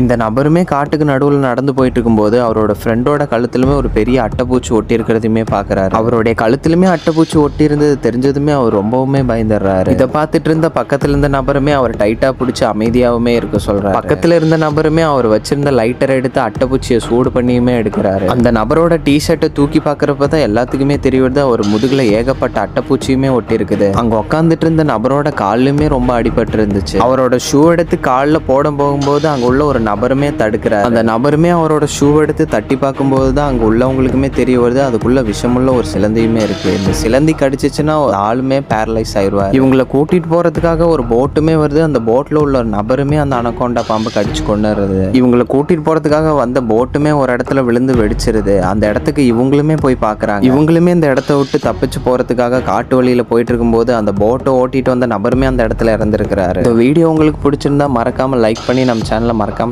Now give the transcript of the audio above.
இந்த நபருமே காட்டுக்கு நடுவில் நடந்து போயிட்டு இருக்கும்போது அவரோட ஃப்ரெண்டோட கழுத்துலுமே ஒரு பெரிய அட்டைப்பூச்சி ஒட்டி இருக்கிறதையுமே பார்க்கறாரு அவருடைய கழுத்துலுமே அட்டைப்பூச்சி ஒட்டி இருந்தது தெரிஞ்சதுமே அவர் ரொம்பவுமே பயந்துடுறாரு. இதை பார்த்துட்டு இருந்த பக்கத்தில் இருந்த நபருமே அவர் டைட்டாக பிடிச்சி அமைதியாகவுமே இருக்க சொல்கிறார் பக்கத்தில் இருந்த நபருமே அவர் வச்சிருந்த லைட்டரை எடுத்து அட்டைப்பூச்சியை சூடு பண்ணியுமே எடுக்கிறாரு. அந்த நபரோட டி ஷர்ட்டை தூக்கி பார்க்குறப்ப தான் எல்லாத்துக்குமே தெரியுது அவர் முதுகில் ஏகப்பட்ட அட்டைப்பூச்சியுமே ஒட்டி இருக்குது அங்கே உட்காந்துட்டு இருந்த நபரோட காலுமே ரொம்ப அடிபட்டு இருந்துச்சு அவரோட ஷூ எடுத்து காலில் போட போகும்போது அங்கே உள்ள ஒரு நபருமே தடுக்கிறார். அந்த நபருமே அவரோட ஷூ எடுத்து தட்டி பார்க்கும்போது தான் அங்கே உள்ளவங்களுக்குமே தெரிய வருது. அதுக்குள்ள விஷமுள்ள ஒரு சிலந்தியுமே இருக்கு. இந்த சிலந்தி கடிச்சிச்சுன்னா ஆளுமே பேரலைஸ் ஆயிடுவார். இவங்களை கூட்டிட்டு போறதுக்காக ஒரு போட்டுமே வருது. அந்த போட்ல உள்ள ஒரு நபருமே அந்த அனகோண்டா பாம்பு கடிச்சு கொண்டுறது இவங்களை கூட்டிட்டு போறதுக்காக வந்த போட்டுமே ஒரு இடத்துல விழுந்து வெடிச்சிருது. அந்த இடத்துக்கு இவங்களுமே போய் பார்க்கறாங்க. இவங்களுமே இந்த இடத்த விட்டு தப்பிச்சு போறதுக்காக காட்டு வழியில போயிட்டு இருக்கும்போது அந்த போட்டை ஓட்டிட்டு வந்த நபருமே அந்த இடத்துல இறந்துருக்கிறாரு. இந்த வீடியோ உங்களுக்கு பிடிச்சிருந்தா மறக்காம லைக் பண்ணி நம்ம சேனலை மறக்காம